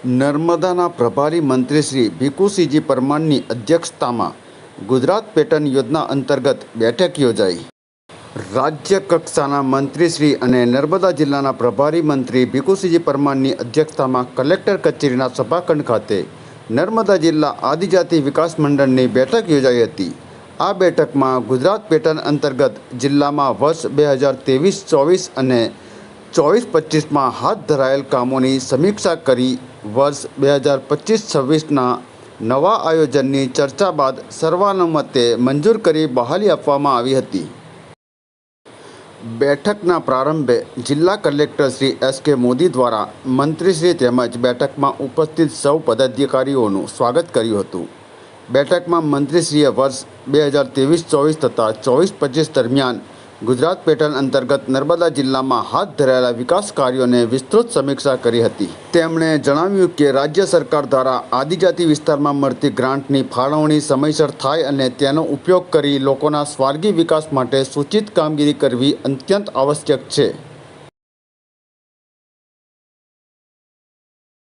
નર્મદાના પ્રભારી મંત્રી શ્રી ભીખુસિંહજી પરમારની અધ્યક્ષતામાં ગુજરાત પેટર્ન યોજના અંતર્ગત બેઠક યોજાઈ. રાજ્ય કક્ષાના મંત્રીશ્રી અને નર્મદા જિલ્લાના પ્રભારી મંત્રી ભીખુસિંહજી પરમારની અધ્યક્ષતામાં કલેક્ટર કચેરીના સભાખંડ ખાતે નર્મદા જિલ્લા આદિજાતિ વિકાસ મંડળની બેઠક યોજાઈ હતી. આ બેઠકમાં ગુજરાત પેટર્ન અંતર્ગત જિલ્લામાં વર્ષ બે હજાર ત્રેવીસ ચોવીસ અને ચોવીસ પચીસમાં હાથ ધરાયેલ કામોની સમીક્ષા કરી વર્ષ બે હજાર પચીસ છવ્વીસના નવા આયોજનની ચર્ચા બાદ સર્વાનુમતે મંજૂર કરી બહાલી આપવામાં આવી હતી. બેઠકના પ્રારંભે જિલ્લા કલેક્ટર શ્રી એસ કે મોદી દ્વારા મંત્રીશ્રી તેમજ બેઠકમાં ઉપસ્થિત સૌ પદાધિકારીઓનું સ્વાગત કર્યું હતું. બેઠકમાં મંત્રીશ્રીએ વર્ષ બે હજાર ત્રેવીસ ચોવીસ તથા ચોવીસ પચીસ દરમિયાન ગુજરાત પેટર્ન અંતર્ગત નર્મદા જિલ્લામાં હાથ ધરાયેલા વિકાસ કાર્યોને વિસ્તૃત સમીક્ષા કરી હતી. તેમણે જણાવ્યું કે રાજ્ય સરકાર દ્વારા આદિજાતિ વિસ્તારમાં મળતી ગ્રાન્ટની ફાળવણી સમયસર થાય અને તેનો ઉપયોગ કરી લોકોના સ્વાર્ગી વિકાસ માટે સૂચિત કામગીરી કરવી અત્યંત આવશ્યક છે.